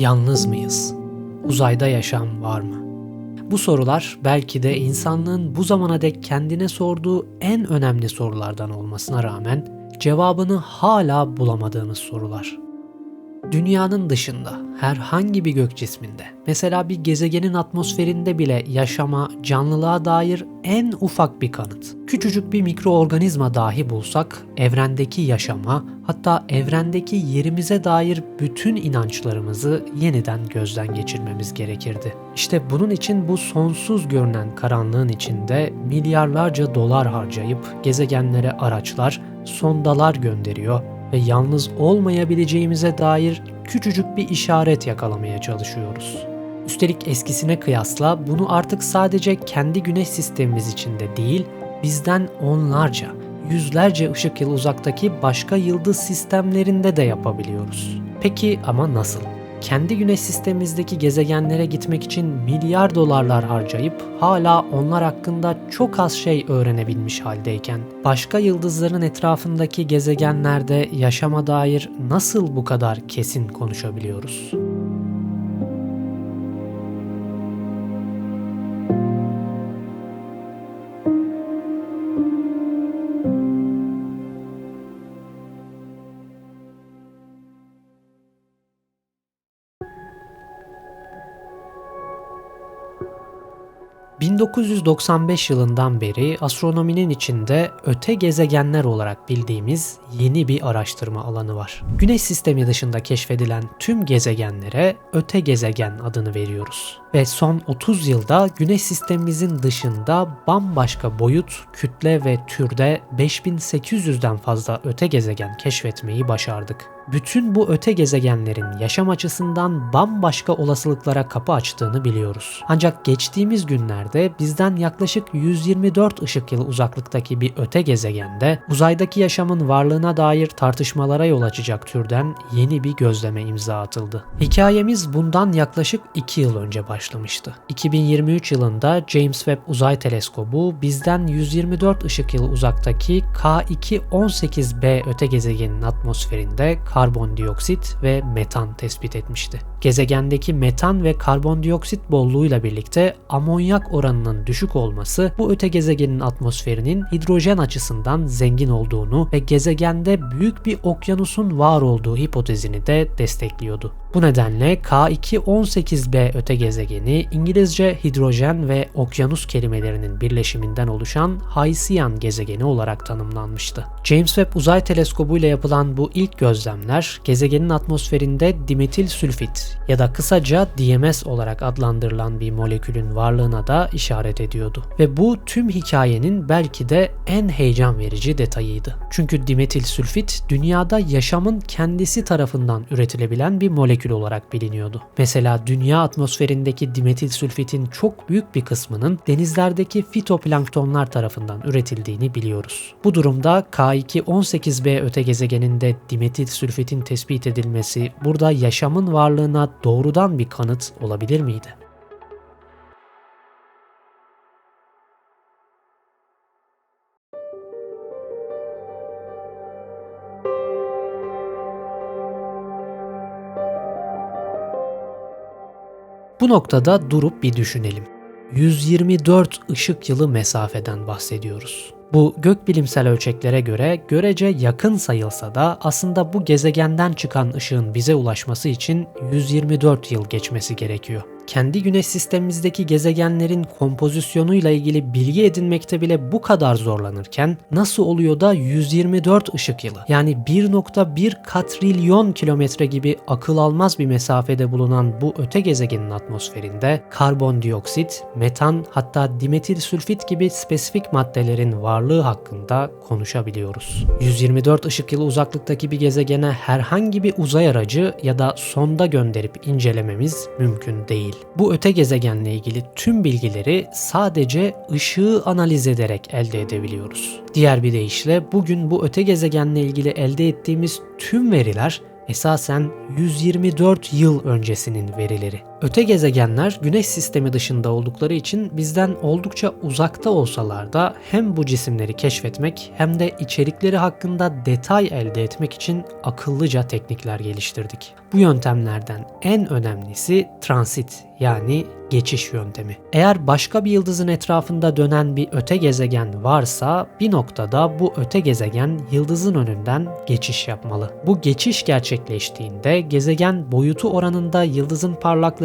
Yalnız mıyız? Uzayda yaşam var mı? Bu sorular belki de insanlığın bu zamana dek kendine sorduğu en önemli sorulardan olmasına rağmen cevabını hala bulamadığımız sorular. Dünyanın dışında herhangi bir gök cisminde, mesela bir gezegenin atmosferinde bile yaşama, canlılığa dair en ufak bir kanıt. Küçücük bir mikroorganizma dahi bulsak evrendeki yaşama, hatta evrendeki yerimize dair bütün inançlarımızı yeniden gözden geçirmemiz gerekirdi. İşte bunun için bu sonsuz görünen karanlığın içinde milyarlarca dolar harcayıp gezegenlere araçlar, sondalar gönderiyor ve yalnız olmayabileceğimize dair küçücük bir işaret yakalamaya çalışıyoruz. Üstelik eskisine kıyasla bunu artık sadece kendi güneş sistemimiz içinde değil, bizden onlarca, yüzlerce ışık yılı uzaktaki başka yıldız sistemlerinde de yapabiliyoruz. Peki ama nasıl? Kendi güneş sistemimizdeki gezegenlere gitmek için milyar dolarlar harcayıp hala onlar hakkında çok az şey öğrenebilmiş haldeyken başka yıldızların etrafındaki gezegenlerde yaşama dair nasıl bu kadar kesin konuşabiliyoruz? 1995 yılından beri astronominin içinde öte gezegenler olarak bildiğimiz yeni bir araştırma alanı var. Güneş sistemi dışında keşfedilen tüm gezegenlere öte gezegen adını veriyoruz. Ve son 30 yılda Güneş sistemimizin dışında bambaşka boyut, kütle ve türde 5800'den fazla öte gezegen keşfetmeyi başardık bütün bu öte gezegenlerin yaşam açısından bambaşka olasılıklara kapı açtığını biliyoruz. Ancak geçtiğimiz günlerde bizden yaklaşık 124 ışık yılı uzaklıktaki bir öte gezegende uzaydaki yaşamın varlığına dair tartışmalara yol açacak türden yeni bir gözleme imza atıldı. Hikayemiz bundan yaklaşık 2 yıl önce başlamıştı. 2023 yılında James Webb Uzay Teleskobu bizden 124 ışık yılı uzaktaki K2-18b öte gezegenin atmosferinde karbondioksit ve metan tespit etmişti. Gezegendeki metan ve karbondioksit bolluğuyla birlikte amonyak oranının düşük olması bu öte gezegenin atmosferinin hidrojen açısından zengin olduğunu ve gezegende büyük bir okyanusun var olduğu hipotezini de destekliyordu. Bu nedenle K2-18b öte gezegeni İngilizce hidrojen ve okyanus kelimelerinin birleşiminden oluşan Haisian gezegeni olarak tanımlanmıştı. James Webb Uzay Teleskobu ile yapılan bu ilk gözlemler gezegenin atmosferinde dimetil sülfit ya da kısaca DMS olarak adlandırılan bir molekülün varlığına da işaret ediyordu. Ve bu tüm hikayenin belki de en heyecan verici detayıydı. Çünkü dimetil sülfit dünyada yaşamın kendisi tarafından üretilebilen bir molekül olarak biliniyordu. Mesela dünya atmosferindeki dimetil sülfitin çok büyük bir kısmının denizlerdeki fitoplanktonlar tarafından üretildiğini biliyoruz. Bu durumda K2-18b öte gezegeninde dimetil sülfitin tespit edilmesi burada yaşamın varlığına doğrudan bir kanıt olabilir miydi? Bu noktada durup bir düşünelim. 124 ışık yılı mesafeden bahsediyoruz. Bu gökbilimsel ölçeklere göre görece yakın sayılsa da aslında bu gezegenden çıkan ışığın bize ulaşması için 124 yıl geçmesi gerekiyor kendi güneş sistemimizdeki gezegenlerin kompozisyonuyla ilgili bilgi edinmekte bile bu kadar zorlanırken nasıl oluyor da 124 ışık yılı yani 1.1 katrilyon kilometre gibi akıl almaz bir mesafede bulunan bu öte gezegenin atmosferinde karbondioksit, metan hatta dimetil sülfit gibi spesifik maddelerin varlığı hakkında konuşabiliyoruz. 124 ışık yılı uzaklıktaki bir gezegene herhangi bir uzay aracı ya da sonda gönderip incelememiz mümkün değil. Bu öte gezegenle ilgili tüm bilgileri sadece ışığı analiz ederek elde edebiliyoruz. Diğer bir deyişle bugün bu öte gezegenle ilgili elde ettiğimiz tüm veriler esasen 124 yıl öncesinin verileri. Öte gezegenler güneş sistemi dışında oldukları için bizden oldukça uzakta olsalar da hem bu cisimleri keşfetmek hem de içerikleri hakkında detay elde etmek için akıllıca teknikler geliştirdik. Bu yöntemlerden en önemlisi transit yani geçiş yöntemi. Eğer başka bir yıldızın etrafında dönen bir öte gezegen varsa bir noktada bu öte gezegen yıldızın önünden geçiş yapmalı. Bu geçiş gerçekleştiğinde gezegen boyutu oranında yıldızın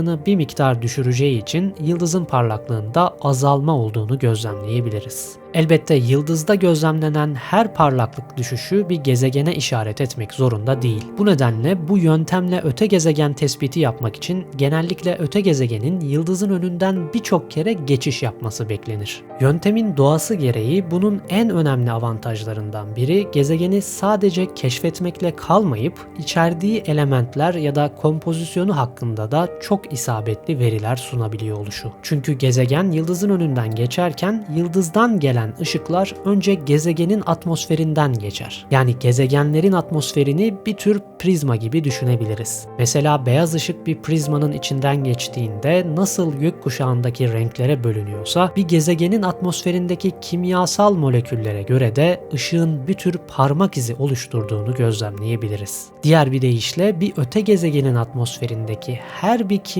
parlaklığını bir miktar düşüreceği için yıldızın parlaklığında azalma olduğunu gözlemleyebiliriz. Elbette yıldızda gözlemlenen her parlaklık düşüşü bir gezegene işaret etmek zorunda değil. Bu nedenle bu yöntemle öte gezegen tespiti yapmak için genellikle öte gezegenin yıldızın önünden birçok kere geçiş yapması beklenir. Yöntemin doğası gereği bunun en önemli avantajlarından biri gezegeni sadece keşfetmekle kalmayıp içerdiği elementler ya da kompozisyonu hakkında da çok isabetli veriler sunabiliyor oluşu. Çünkü gezegen yıldızın önünden geçerken yıldızdan gelen ışıklar önce gezegenin atmosferinden geçer. Yani gezegenlerin atmosferini bir tür prizma gibi düşünebiliriz. Mesela beyaz ışık bir prizmanın içinden geçtiğinde nasıl gökkuşağındaki renklere bölünüyorsa bir gezegenin atmosferindeki kimyasal moleküllere göre de ışığın bir tür parmak izi oluşturduğunu gözlemleyebiliriz. Diğer bir deyişle bir öte gezegenin atmosferindeki her bir kimyasal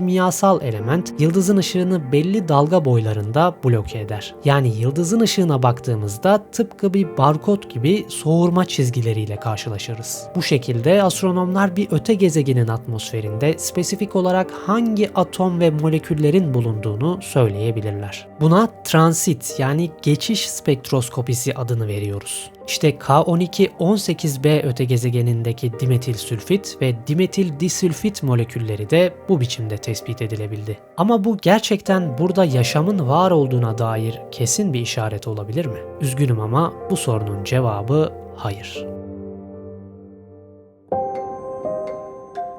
element yıldızın ışığını belli dalga boylarında bloke eder. Yani yıldızın ışığına baktığımızda tıpkı bir barkod gibi soğurma çizgileriyle karşılaşırız. Bu şekilde astronomlar bir öte gezegenin atmosferinde spesifik olarak hangi atom ve moleküllerin bulunduğunu söyleyebilirler. Buna transit yani geçiş spektroskopisi adını veriyoruz. İşte K12-18b öte gezegenindeki dimetil sülfit ve dimetil disülfit molekülleri de bu biçimde tespit edilebildi. Ama bu gerçekten burada yaşamın var olduğuna dair kesin bir işaret olabilir mi? Üzgünüm ama bu sorunun cevabı hayır.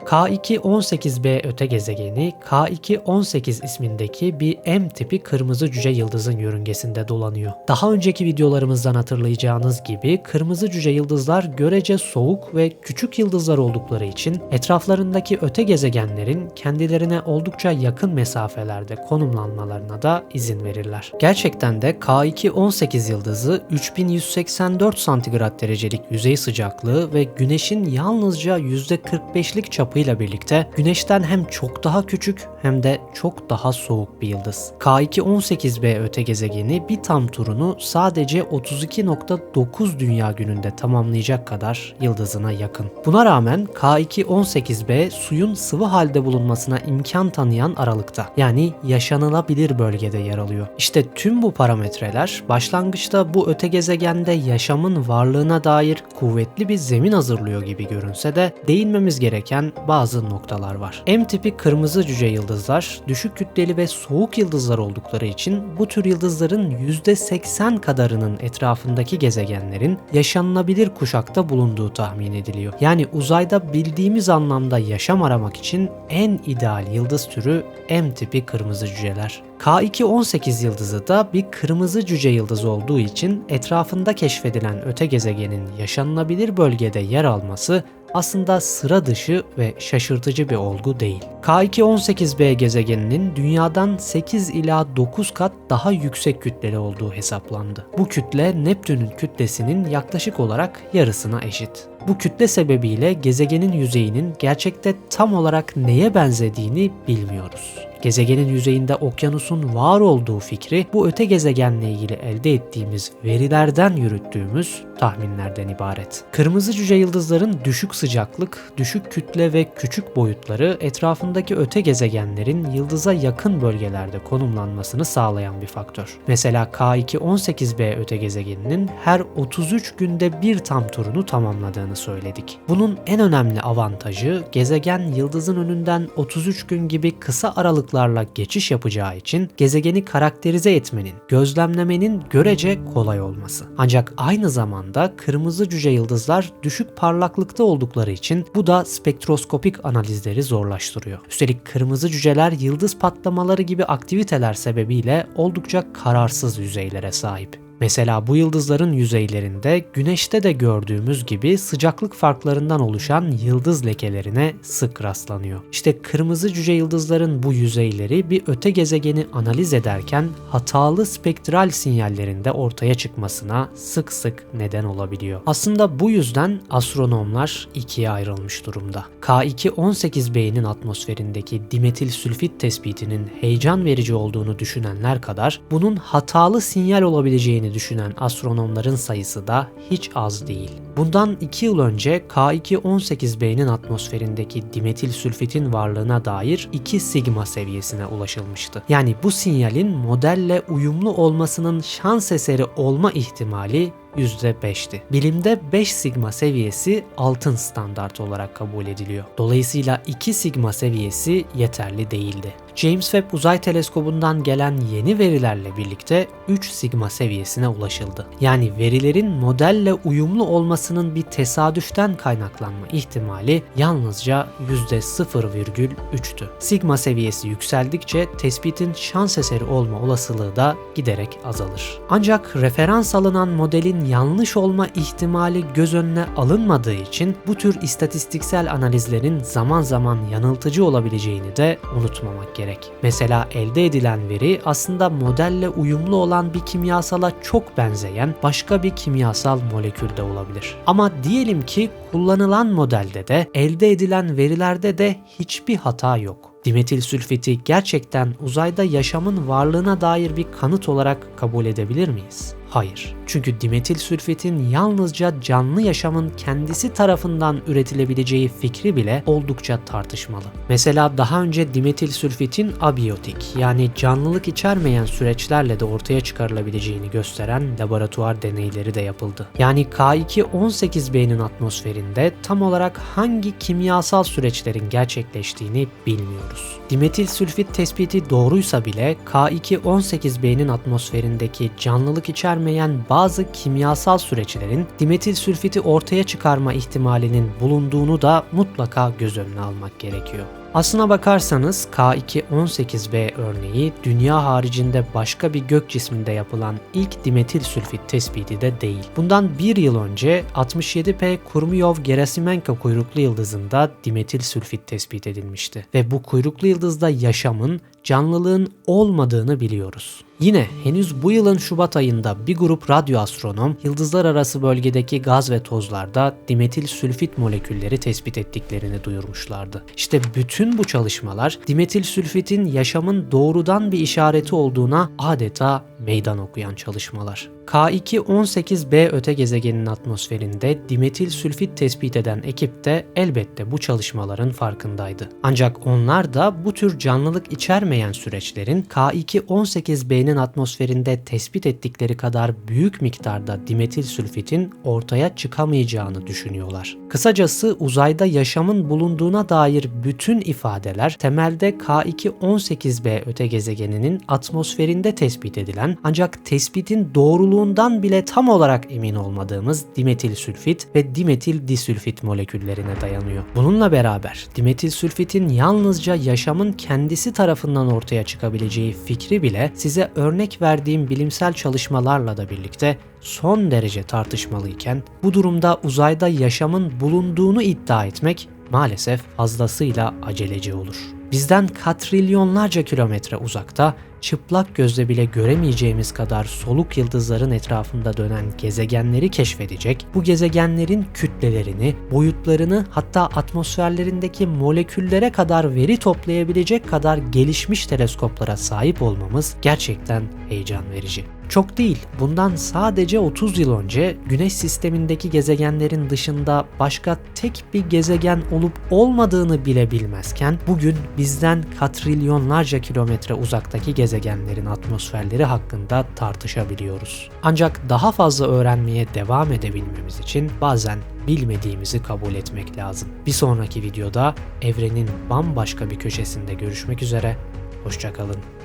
K2-18b öte gezegeni K2-18 ismindeki bir M tipi kırmızı cüce yıldızın yörüngesinde dolanıyor. Daha önceki videolarımızdan hatırlayacağınız gibi kırmızı cüce yıldızlar görece soğuk ve küçük yıldızlar oldukları için etraflarındaki öte gezegenlerin kendilerine oldukça yakın mesafelerde konumlanmalarına da izin verirler. Gerçekten de K2-18 yıldızı 3184 santigrat derecelik yüzey sıcaklığı ve güneşin yalnızca %45'lik çapı çapıyla birlikte Güneş'ten hem çok daha küçük hem de çok daha soğuk bir yıldız. K2-18b öte gezegeni bir tam turunu sadece 32.9 dünya gününde tamamlayacak kadar yıldızına yakın. Buna rağmen K2-18b suyun sıvı halde bulunmasına imkan tanıyan aralıkta yani yaşanılabilir bölgede yer alıyor. İşte tüm bu parametreler başlangıçta bu öte gezegende yaşamın varlığına dair kuvvetli bir zemin hazırlıyor gibi görünse de değinmemiz gereken bazı noktalar var. M tipi kırmızı cüce yıldızlar düşük kütleli ve soğuk yıldızlar oldukları için bu tür yıldızların %80 kadarının etrafındaki gezegenlerin yaşanılabilir kuşakta bulunduğu tahmin ediliyor. Yani uzayda bildiğimiz anlamda yaşam aramak için en ideal yıldız türü M tipi kırmızı cüceler. K2-18 yıldızı da bir kırmızı cüce yıldızı olduğu için etrafında keşfedilen öte gezegenin yaşanılabilir bölgede yer alması aslında sıra dışı ve şaşırtıcı bir olgu değil. K2-18b gezegeninin dünyadan 8 ila 9 kat daha yüksek kütleli olduğu hesaplandı. Bu kütle Neptün'ün kütlesinin yaklaşık olarak yarısına eşit. Bu kütle sebebiyle gezegenin yüzeyinin gerçekte tam olarak neye benzediğini bilmiyoruz gezegenin yüzeyinde okyanusun var olduğu fikri bu öte gezegenle ilgili elde ettiğimiz verilerden yürüttüğümüz tahminlerden ibaret. Kırmızı cüce yıldızların düşük sıcaklık, düşük kütle ve küçük boyutları etrafındaki öte gezegenlerin yıldıza yakın bölgelerde konumlanmasını sağlayan bir faktör. Mesela K2-18b öte gezegeninin her 33 günde bir tam turunu tamamladığını söyledik. Bunun en önemli avantajı gezegen yıldızın önünden 33 gün gibi kısa aralık aralıklarla geçiş yapacağı için gezegeni karakterize etmenin, gözlemlemenin görece kolay olması. Ancak aynı zamanda kırmızı cüce yıldızlar düşük parlaklıkta oldukları için bu da spektroskopik analizleri zorlaştırıyor. Üstelik kırmızı cüceler yıldız patlamaları gibi aktiviteler sebebiyle oldukça kararsız yüzeylere sahip. Mesela bu yıldızların yüzeylerinde güneşte de gördüğümüz gibi sıcaklık farklarından oluşan yıldız lekelerine sık rastlanıyor. İşte kırmızı cüce yıldızların bu yüzeyleri bir öte gezegeni analiz ederken hatalı spektral sinyallerinde ortaya çıkmasına sık sık neden olabiliyor. Aslında bu yüzden astronomlar ikiye ayrılmış durumda. K2-18b'nin atmosferindeki dimetil sülfit tespitinin heyecan verici olduğunu düşünenler kadar bunun hatalı sinyal olabileceğini düşünen astronomların sayısı da hiç az değil. Bundan 2 yıl önce K2-18b'nin atmosferindeki dimetil sülfitin varlığına dair 2 sigma seviyesine ulaşılmıştı. Yani bu sinyalin modelle uyumlu olmasının şans eseri olma ihtimali %5'ti. Bilimde 5 sigma seviyesi altın standart olarak kabul ediliyor. Dolayısıyla 2 sigma seviyesi yeterli değildi. James Webb Uzay Teleskobu'ndan gelen yeni verilerle birlikte 3 sigma seviyesine ulaşıldı. Yani verilerin modelle uyumlu olmasının bir tesadüften kaynaklanma ihtimali yalnızca %0,3'tü. Sigma seviyesi yükseldikçe tespitin şans eseri olma olasılığı da giderek azalır. Ancak referans alınan modelin yanlış olma ihtimali göz önüne alınmadığı için bu tür istatistiksel analizlerin zaman zaman yanıltıcı olabileceğini de unutmamak gerekir gerek. Mesela elde edilen veri aslında modelle uyumlu olan bir kimyasala çok benzeyen başka bir kimyasal molekülde olabilir. Ama diyelim ki kullanılan modelde de elde edilen verilerde de hiçbir hata yok. Dimetil sülfiti gerçekten uzayda yaşamın varlığına dair bir kanıt olarak kabul edebilir miyiz? Hayır. Çünkü dimetil sülfitin yalnızca canlı yaşamın kendisi tarafından üretilebileceği fikri bile oldukça tartışmalı. Mesela daha önce dimetil sülfitin abiyotik yani canlılık içermeyen süreçlerle de ortaya çıkarılabileceğini gösteren laboratuvar deneyleri de yapıldı. Yani K2-18b'nin atmosferinde tam olarak hangi kimyasal süreçlerin gerçekleştiğini bilmiyoruz. Dimetil sülfit tespiti doğruysa bile K2-18b'nin atmosferindeki canlılık içermeyen bazı kimyasal süreçlerin dimetil sülfiti ortaya çıkarma ihtimalinin bulunduğunu da mutlaka göz önüne almak gerekiyor. Aslına bakarsanız K2-18b örneği dünya haricinde başka bir gök cisminde yapılan ilk dimetil sülfit tespiti de değil. Bundan bir yıl önce 67P Kurmiyov-Gerasimenko kuyruklu yıldızında dimetil sülfit tespit edilmişti. Ve bu kuyruklu yıldızda yaşamın, canlılığın olmadığını biliyoruz. Yine henüz bu yılın Şubat ayında bir grup radyo astronom yıldızlar arası bölgedeki gaz ve tozlarda dimetil sülfit molekülleri tespit ettiklerini duyurmuşlardı. İşte bütün bu çalışmalar dimetil sülfitin yaşamın doğrudan bir işareti olduğuna adeta meydan okuyan çalışmalar. K2-18b öte gezegenin atmosferinde dimetil sülfit tespit eden ekip de elbette bu çalışmaların farkındaydı. Ancak onlar da bu tür canlılık içermeyen süreçlerin K2-18b'nin atmosferinde tespit ettikleri kadar büyük miktarda dimetil sülfitin ortaya çıkamayacağını düşünüyorlar. Kısacası uzayda yaşamın bulunduğuna dair bütün ifadeler temelde K2-18b öte gezegeninin atmosferinde tespit edilen ancak tespitin doğruluğu olduğundan bile tam olarak emin olmadığımız dimetil sülfit ve dimetil disülfit moleküllerine dayanıyor. Bununla beraber dimetil sülfitin yalnızca yaşamın kendisi tarafından ortaya çıkabileceği fikri bile size örnek verdiğim bilimsel çalışmalarla da birlikte son derece tartışmalıyken bu durumda uzayda yaşamın bulunduğunu iddia etmek maalesef fazlasıyla aceleci olur. Bizden katrilyonlarca kilometre uzakta çıplak gözle bile göremeyeceğimiz kadar soluk yıldızların etrafında dönen gezegenleri keşfedecek, bu gezegenlerin kütlelerini, boyutlarını hatta atmosferlerindeki moleküllere kadar veri toplayabilecek kadar gelişmiş teleskoplara sahip olmamız gerçekten heyecan verici. Çok değil, bundan sadece 30 yıl önce Güneş sistemindeki gezegenlerin dışında başka tek bir gezegen olup olmadığını bile bilmezken bugün bizden katrilyonlarca kilometre uzaktaki gezegenlerin atmosferleri hakkında tartışabiliyoruz. Ancak daha fazla öğrenmeye devam edebilmemiz için bazen bilmediğimizi kabul etmek lazım. Bir sonraki videoda evrenin bambaşka bir köşesinde görüşmek üzere, hoşçakalın.